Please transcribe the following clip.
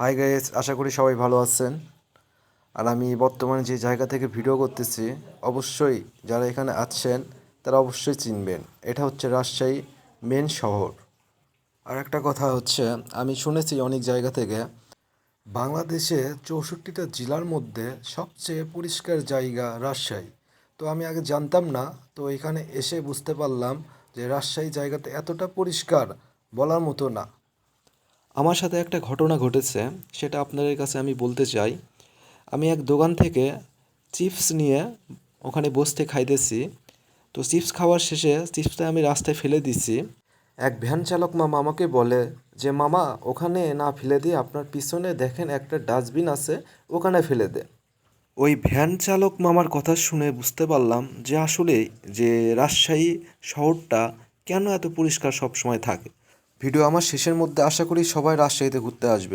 Hi guys আশা করি সবাই ভালো আছেন। আর আমি বর্তমানে যে জায়গা থেকে ভিডিও করতেছি, অবশ্যই যারা এখানে আছেন, তারা অবশ্যই চিনবেন। এটা হচ্ছে রাজশাহী মেন শহর। আর একটা কথা হচ্ছে, আমি শুনেছি অনেক জায়গা থেকে, বাংলাদেশে চৌষট্টিটা জেলার মধ্যে সবচেয়ে পরিষ্কার জায়গা রাজশাহী। তো আমি আগে জানতাম না, তো এখানে এসে বুঝতে পারলাম যে রাজশাহী জায়গাতে এতটা পরিষ্কার বলার মতো না। আমার সাথে একটা ঘটনা ঘটেছে, সেটা আপনাদের কাছে আমি বলতে চাই। আমি এক দোকান থেকে চিপস নিয়ে ওখানে বসতে খাইতেছি। তো চিপস খাওয়ার শেষে চিপসটা আমি রাস্তায় ফেলে দিছি। এক ভ্যান চালক মামা আমাকে বলে যে, মামা, ওখানে না ফেলে দিয়ে আপনার পিছনে দেখেন একটা ডাস্টবিন আছে, ওখানে ফেলে দে। ওই ভ্যান চালক মামার কথা শুনে বুঝতে পারলাম যে, আসলে যে রাজশাহী শহরটা কেন এত পরিষ্কার সব সময় থাকে। ভিডিও আমার শেষের মধ্যে আশা করি সবাই রাজশাহীতে ঘুরতে আসবে।